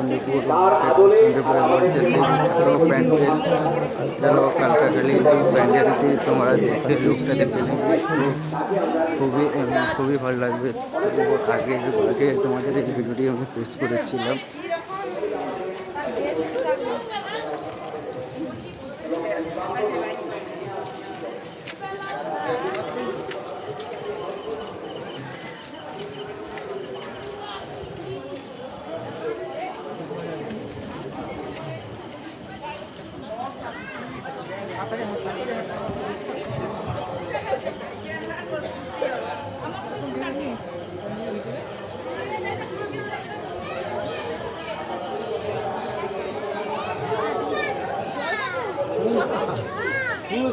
চন্দ্রপুর মধ্যে সেই প্যান্ডেল সেটাও কালকাখালি প্যান্ডেলটি তোমরা দেখে লুকটা দেখে খুবই খুবই ভালো লাগবে। আগে আগে তোমাদের এই ভিডিওটি আমি পোস্ট করেছিলাম।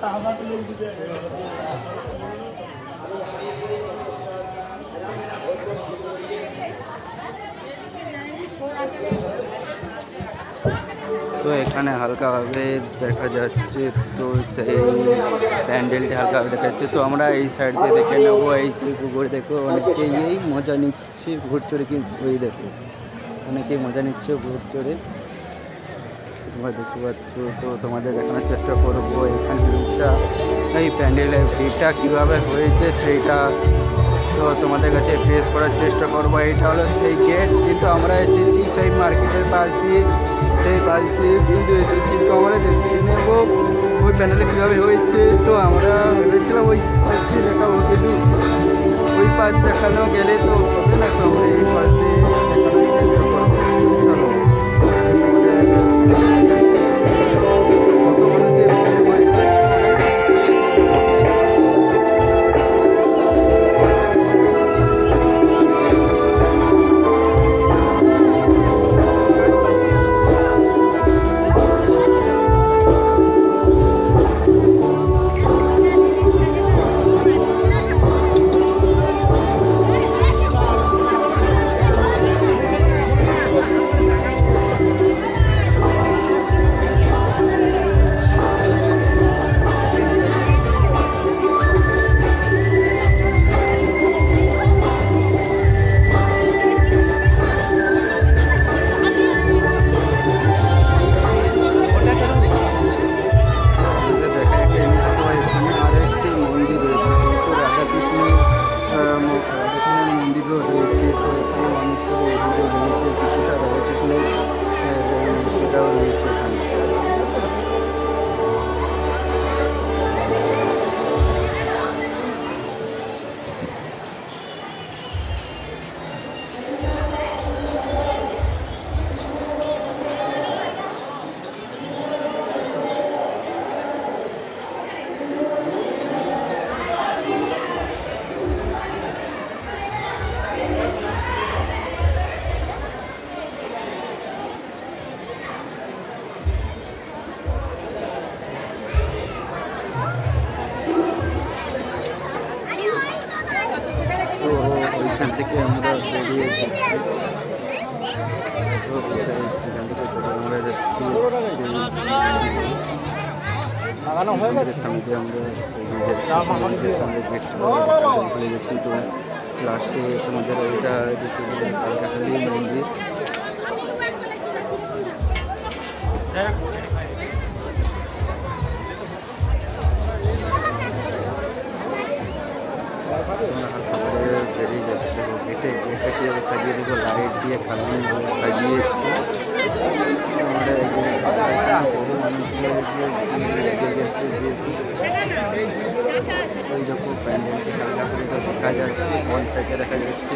Tá, vai pro তো এখানে হালকাভাবে দেখা যাচ্ছে তো সেই প্যান্ডেলটি হালকাভাবে দেখা যাচ্ছে। তো আমরা এই সাইড দিয়ে দেখে নেব, এই সেই পুকুর দেখো অনেকেই এই মজা নিচ্ছে ভোট চড়ে কি ওই দেখো অনেকেই মজা নিচ্ছে ভোট চড়ে। তোমরা দেখতে পাচ্ছ, তো তোমাদের দেখানোর চেষ্টা করব এখানে ভিড়টা এই প্যান্ডেলের ভিড়টা কীভাবে হয়েছে সেইটা তো তোমাদের কাছে ফেস করার চেষ্টা করব। এটা হলো সেই গেট কিন্তু আমরা এসেছি সেই মার্কেটের পাশ দিয়ে। সেই পাশ দিয়ে কিন্তু এসেছি তো আমরা দেখে নেব। ওই প্যানেলে কীভাবে হয়েছে, তো আমরা ভেবেছিলাম ওই পাশ দিয়ে দেখাবো, কিন্তু ওই পাশ দেখানো গেলে তো হবে না, তো আমরা এই পাশ দিয়ে মন্দিরের সামনে দিয়ে আমরা মন্দিরের সামনে গেট খুলে গেছি সাজিয়ে দেবো লাইট দিয়ে খালি সাজিয়েছি। ওই করে তো দেখা যাচ্ছে কোন দেখা যাচ্ছে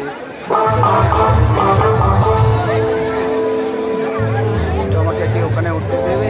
তো ওখানে উঠতে দেবে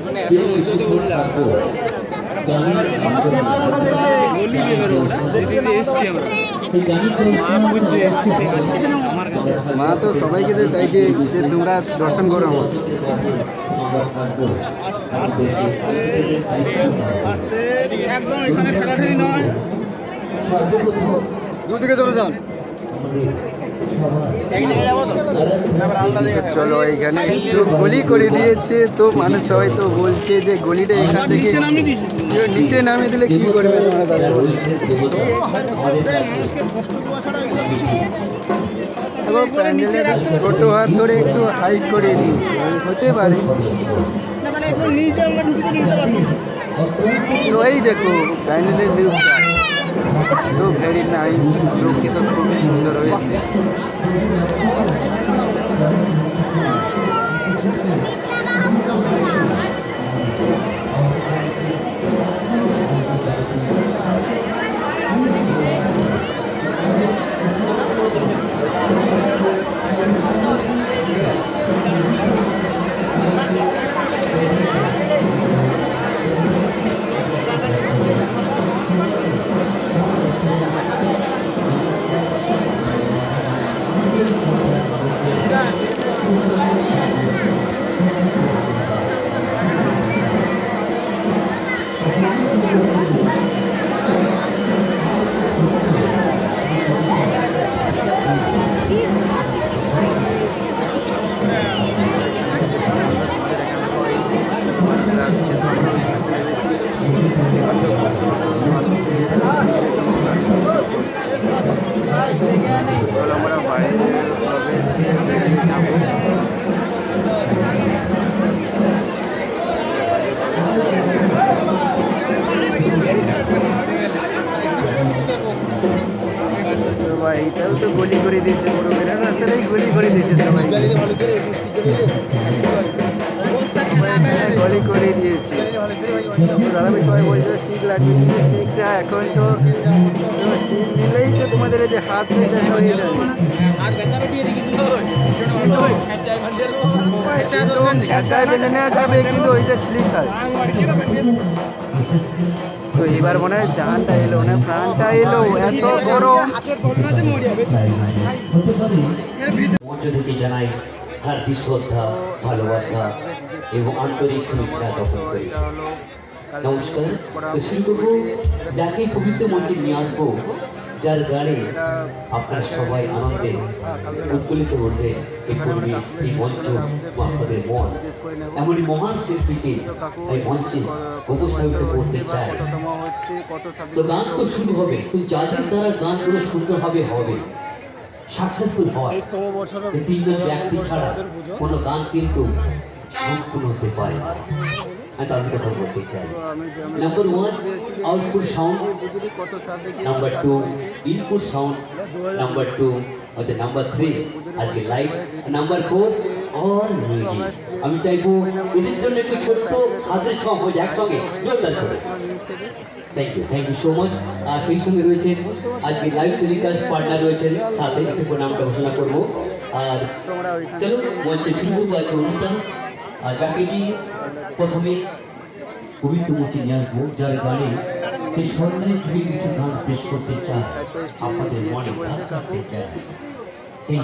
গানের মা তো সবাইকে তো চাইছে যে তোমরা দর্শন করো আমার। একদম এখানে ঠেলাঠেলি নয়। দুদিকে চলে যান। চলো এইখানে একটু গলি করে দিয়েছে তো মানুষ সবাই তো বলছে যে গলিটা এখান থেকে নিচে নামিয়ে দিলে কি করবে তোমরা প্যান্ডেলের ছোটো হাত ধরে একটু হাইট করে দিয়েছে হতে পারে। এই দেখো প্যান্ডেলের লুকটা তো ভেরি নাইস লুকটি তো খুবই সুন্দর হয়েছে। লাগছে তো সবাই স্টিক লাগবে কিন্তু স্টিকটা এখন তো স্টিক নিলেই তো তোমাদের এই যে হাত হয়ে যাবে কিন্তু কিন্তু। খেঁচায় বেঁধে নেওয়া যাবে কিন্তু ওইটা স্লিপ হয় তো এবার মনে হয় জানটা এলো না প্রাণটা এলো এত বড় মঞ্চ থেকে জানাই হার্দিক শ্রদ্ধা ভালোবাসা এবং আন্তরিক শুভেচ্ছা জ্ঞাপন করি। নমস্কার। শুরু যাকে পবিত্র মঞ্চে নিয়ে আসব, যার গানে আপনারা সবাই আনন্দে এই পরিবেশ, এই মঞ্চ আপনাদের মন। এমনই মহান শিল্পীকে এই মঞ্চে উপস্থাপিত করতে চায় তো গান তো শুরু হবে, তো যাদের দ্বারা গানগুলো সুন্দর হবে সাকসেসফুল হয়। তিনজন ব্যক্তি ছাড়া কোনো গান কিন্তু সম্পূর্ণ হতে পারে না। আমি তাদের কথা বলতে চাই আমি আমি number one output sound number two input sound number two আচ্ছা নাম্বার থ্রি আজকে light number four all music আমি চাইব এদের জন্য একটু ছোট্ট হাতের ছ হয়ে একসঙ্গে জোরদার করে। Thank you thank you so much আর সেই সঙ্গে রয়েছেন আজকে লাইভ টেলিকাস্ট পার্টনার রয়েছেন সাথে একটু করে নামটা ঘোষণা করব। আর চলো মঞ্চে শুরু করব আজকে অনুষ্ঠান। আর যাকে নিয়ে প্রথমে পবিত্র মূর্তি নিয়ে আসব যার গানে সেই সন্ধানের যুগে কিছু গান পেশ করতে চায় আমাদের মনে কাটতে চায়। সেই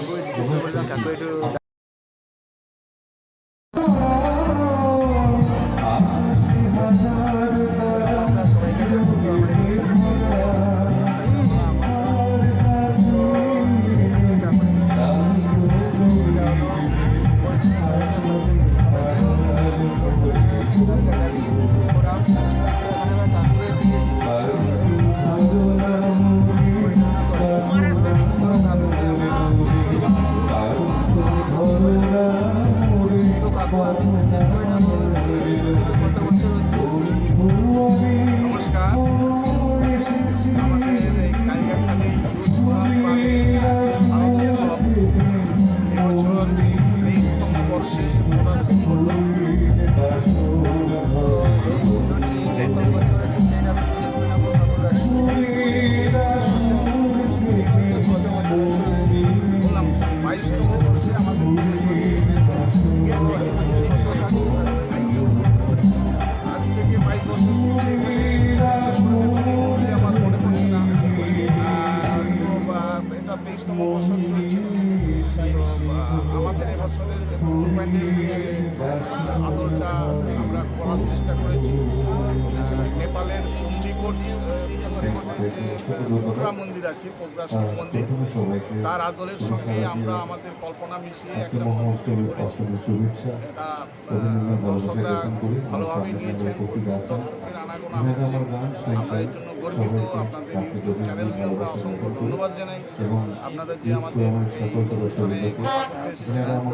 আমাদের এবছরের আদলটা আমরা করার চেষ্টা করেছি নেপালের নিকট মন্দির আছে পোখরা শিব মন্দির তার আদলের সঙ্গে আমরা আমাদের কল্পনা মিশিয়ে একটা দর্শকরা ভালোভাবে নিয়েছেন দর্শকের গর্বিত। আপনাদের ইউটিউব চ্যানেলকে আমরা অসংখ্য ধন্যবাদ জানাই। আপনারা যে আমাদের এই অনুষ্ঠানে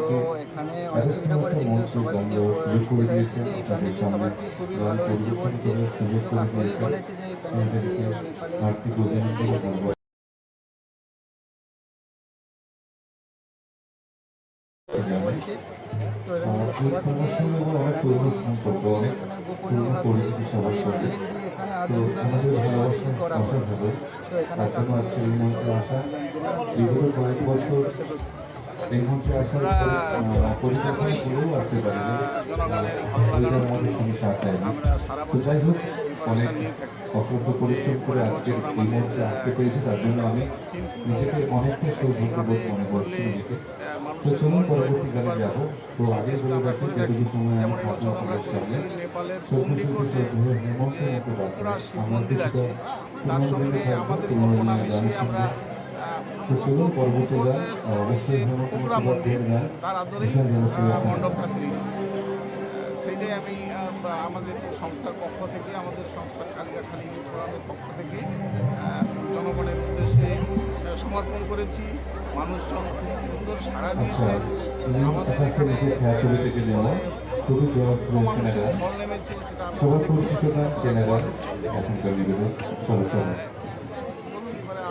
তো এখানে অনেক চেষ্টা করেছি কিন্তু সবার থেকে দেখা যাচ্ছে যে এই প্যান্ডেলটি সবার থেকে খুবই ভালো হয়েছে বলছে। কাকুই বলেছে যে এই প্যান্ডেলটি নেপালে বলছে তো এবার সবার থেকে গোপনীয় ভাবছে এখানে আদৌ নির্বাচনী করা হবে তো এখানে যাই হোক অনেক অক্লান্ত পরিশ্রম করে আজকের এই মঞ্চে আসতে পেরেছি তার জন্য আমি নিজেকে অনেকটা সৌভাগ্যবোধ মনে করছি নিজেকে। তো চলুন পরবর্তী গানে যাব। তো আগে বলে রাখি যেটুকু সময় আমি থাকব আপনাদের সামনে তার সঙ্গে আমাদের কল্পনা আমরা তো চলুন পরবর্তী গান অবশ্যই হেমন্ত মুখোপাধ্যায়ের গান তার আদরেই মণ্ডপটা আমি আমাদের সংস্থার পক্ষ থেকে আমাদের সংস্থা পক্ষ থেকে জনগণের উদ্দেশ্যে সমর্পণ করেছি। মানুষজন খুব সুন্দর সাড়া আচ্ছা দিয়েছে। আমাদের এখানে মানুষের নেমেছে সেটা আমরা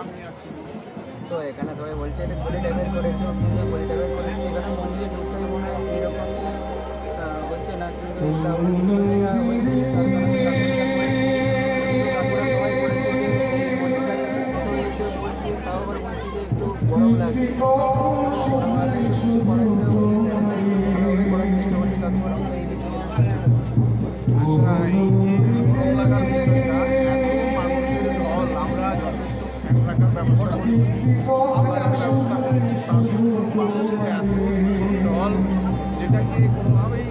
আমি। তো এখানে সবাই বলছে এটা খুলে টাইপের করার জন্য ভালোভাবে করার চেষ্টা করছি যতক্ষণ এই আমরা যথেষ্ট ব্যবস্থা করেছি আবার ব্যবস্থা করেছি তা যেটাকে কোনোভাবেই